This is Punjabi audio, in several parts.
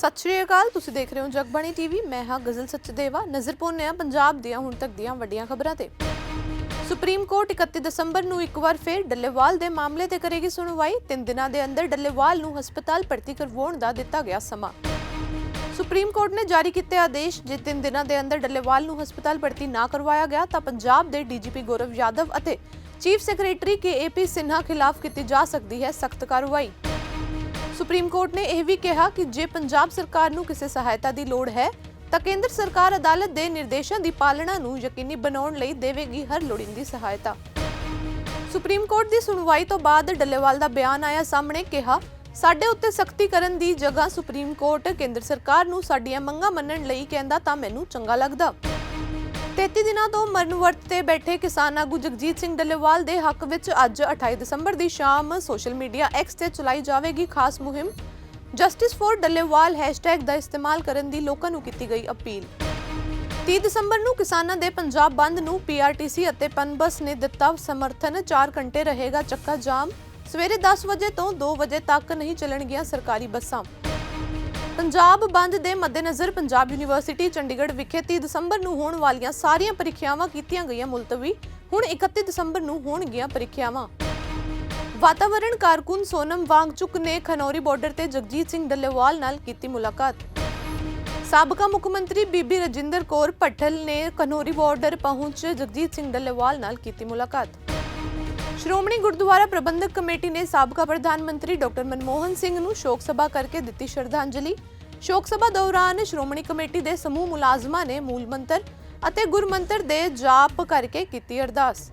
ਸਤਿ ਸ਼੍ਰੀ ਅਕਾਲ, ਤੁਸੀਂ ਦੇਖ ਰਹੇ ਹੋ ਜਗਬਾਣੀ ਟੀਵੀ। ਮੈਂ ਹਾਂ ਗਜ਼ਲ ਸੱਚਦੇਵਾ। ਨਜ਼ਰ ਪਾਉਂਦੇ ਹਾਂ ਪੰਜਾਬ ਦੀਆਂ ਹੁਣ ਤੱਕ ਦੀਆਂ ਵੱਡੀਆਂ ਖਬਰਾਂ ਤੇ। ਸੁਪਰੀਮ ਕੋਰਟ 31 ਦਸੰਬਰ ਨੂੰ ਇੱਕ ਵਾਰ ਫਿਰ ਡੱਲੇਵਾਲ ਦੇ ਮਾਮਲੇ ਤੇ ਕਰੇਗੀ ਸੁਣਵਾਈ। ਤਿੰਨ ਦਿਨਾਂ ਦੇ ਅੰਦਰ ਡੱਲੇਵਾਲ ਨੂੰ ਹਸਪਤਾਲ ਭਰਤੀ ਕਰਵਾਉਣ ਦਾ ਦਿੱਤਾ ਗਿਆ ਸਮਾਂ। ਸੁਪਰੀਮ ਕੋਰਟ ਨੇ ਜਾਰੀ ਕੀਤੇ ਆਦੇਸ਼, ਜੇ ਤਿੰਨ ਦਿਨਾਂ ਦੇ ਅੰਦਰ ਡੱਲੇਵਾਲ ਨੂੰ ਹਸਪਤਾਲ ਭਰਤੀ ਨਾ ਕਰਵਾਇਆ ਗਿਆ, ਤਾਂ ਪੰਜਾਬ ਦੇ ਡੀਜੀਪੀ ਗੌਰਵ ਯਾਦਵ ਅਤੇ chief secretary K A P Sinha ਖਿਲਾਫ ਕੀਤੀ ਜਾ ਸਕਦੀ ਹੈ ਸਖਤ ਕਾਰਵਾਈ। ਸੁਪਰੀਮ ਕੋਰਟ ਨੇ ਇਹ ਵੀ ਕਿਹਾ ਕਿ ਜੇ ਪੰਜਾਬ ਸਰਕਾਰ ਨੂੰ ਕਿਸੇ ਸਹਾਇਤਾ ਦੀ ਲੋੜ ਹੈ, ਤਾਂ ਕੇਂਦਰ ਸਰਕਾਰ ਅਦਾਲਤ ਦੇ ਨਿਰਦੇਸ਼ਾਂ ਦੀ ਪਾਲਣਾ ਨੂੰ ਯਕੀਨੀ ਬਣਾਉਣ ਲਈ ਦੇਵੇਗੀ ਹਰ ਲੋੜੀਂਦੀ ਸਹਾਇਤਾ। ਸੁਪਰੀਮ ਕੋਰਟ ਦੀ ਸੁਣਵਾਈ ਤੋਂ ਬਾਅਦ ਡੱਲੇਵਾਲ ਦਾ ਬਿਆਨ ਆਇਆ ਸਾਹਮਣੇ ਕਿਹਾ, ਸਾਡੇ ਉੱਤੇ ਸਖਤੀ ਕਰਨ ਦੀ ਜਗ੍ਹਾ ਸੁਪਰੀਮ ਕੋਰਟ ਕੇਂਦਰ ਸਰਕਾਰ ਨੂੰ ਸਾਡੀਆਂ ਮੰਗਾਂ ਮੰਨਣ ਲਈ ਕਹਿੰਦਾ ਤਾਂ ਮੈਨੂੰ ਚੰਗਾ ਲੱਗਦਾ। 33 ਦਿਨਾਂ ਤੋਂ ਮਰਨ ਵਰਤ ਤੇ ਬੈਠੇ ਕਿਸਾਨ ਆਗੂ ਜਗਜੀਤ ਸਿੰਘ ਡੱਲੇਵਾਲ ਦੇ ਹੱਕ ਵਿੱਚ ਅੱਜ 28 ਦਸੰਬਰ ਦੀ ਸ਼ਾਮ ਸੋਸ਼ਲ ਮੀਡੀਆ ਐਕਸ ਤੇ ਚਲਾਈ ਜਾਵੇਗੀ ਖਾਸ ਮੁਹਿੰਮ। ਜਸਟਿਸ ਫॉर ਡੱਲੇਵਾਲ ਹੈਸ਼ਟੈਗ ਦਾ ਇਸਤੇਮਾਲ ਕਰਨ ਦੀ ਲੋਕਾਂ ਨੂੰ ਕੀਤੀ ਗਈ ਅਪੀਲ। 30 ਦਸੰਬਰ ਨੂੰ ਕਿਸਾਨਾਂ ਦੇ ਪੰਜਾਬ ਬੰਦ ਨੂੰ ਪੀਆਰਟੀਸੀ ਅਤੇ ਪਨਬਸ ਨੇ ਦਿੱਤਾ ਸਮਰਥਨ। 4 ਘੰਟੇ ਰਹੇਗਾ ਚੱਕਾ ਜਾਮ। ਸਵੇਰੇ 10 ਵਜੇ ਤੋਂ 2 ਵਜੇ ਤੱਕ ਨਹੀਂ ਚੱਲਣਗੀਆਂ ਸਰਕਾਰੀ ਬੱਸਾਂ। ਪੰਜਾਬ ਬੰਦ ਦੇ ਮੱਦੇਨਜ਼ਰ ਪੰਜਾਬ ਯੂਨੀਵਰਸਿਟੀ ਚੰਡੀਗੜ੍ਹ ਵਿਖੇ 30 ਦਸੰਬਰ ਨੂੰ ਹੋਣ ਵਾਲੀਆਂ ਸਾਰੀਆਂ ਪ੍ਰੀਖਿਆਵਾਂ ਕੀਤੀਆਂ ਗਈਆਂ, ਮੁਲਤਵੀ। ਹੁਣ 31 ਦਸੰਬਰ ਨੂੰ ਹੋਣਗੀਆਂ ਪ੍ਰੀਖਿਆਵਾਂ। ਵਾਤਾਵਰਣ ਕਾਰਕੁਨ ਸੋਨਮ ਵਾਂਗਚੁਕ ਨੇ ਖਨੌਰੀ ਬਾਰਡਰ ਤੇ ਜਗਜੀਤ ਸਿੰਘ ਡੱਲੇਵਾਲ ਨਾਲ ਕੀਤੀ ਮੁਲਾਕਾਤ। ਸਾਬਕਾ ਮੁੱਖ ਮੰਤਰੀ ਬੀਬੀ ਰਜਿੰਦਰ ਕੌਰ ਭੱਠਲ ਨੇ ਖਨੌਰੀ ਬਾਰਡਰ ਪਹੁੰਚ ਜਗਜੀਤ ਸਿੰਘ ਡੱਲੇਵਾਲ ਨਾਲ ਕੀਤੀ ਮੁਲਾਕਾਤ। ਸ਼੍ਰੋਮਣੀ ਗੁਰਦੁਆਰਾ ਪ੍ਰਬੰਧਕ ਕਮੇਟੀ ਨੇ ਸਾਬਕਾ ਪ੍ਰਧਾਨ ਮੰਤਰੀ ਡਾਕਟਰ ਮਨਮੋਹਨ ਸਿੰਘ ਨੂੰ ਸ਼ੋਕ ਸਭਾ ਕਰਕੇ ਦਿੱਤੀ ਸ਼ਰਧਾਂਜਲੀ। ਸ਼ੋਕ ਸਭਾ ਦੌਰਾਨ ਸ਼੍ਰੋਮਣੀ ਕਮੇਟੀ ਦੇ ਸਮੂਹ ਮੁਲਾਜ਼ਮਾਂ ਨੇ ਮੂਲ ਮੰਤਰ ਅਤੇ ਗੁਰਮੰਤਰ ਦੇ ਜਾਪ ਕਰਕੇ ਕੀਤੀ ਅਰਦਾਸ।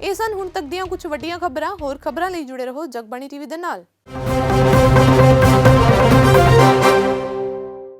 ਇਹ ਸਨ ਹੁਣ ਤੱਕ ਦੀਆਂ ਕੁਝ ਵੱਡੀਆਂ ਖਬਰਾਂ। ਹੋਰ ਖਬਰਾਂ ਲਈ ਜੁੜੇ ਰਹੋ ਜਗਬਾਣੀ ਟੀਵੀ ਦੇ ਨਾਲ।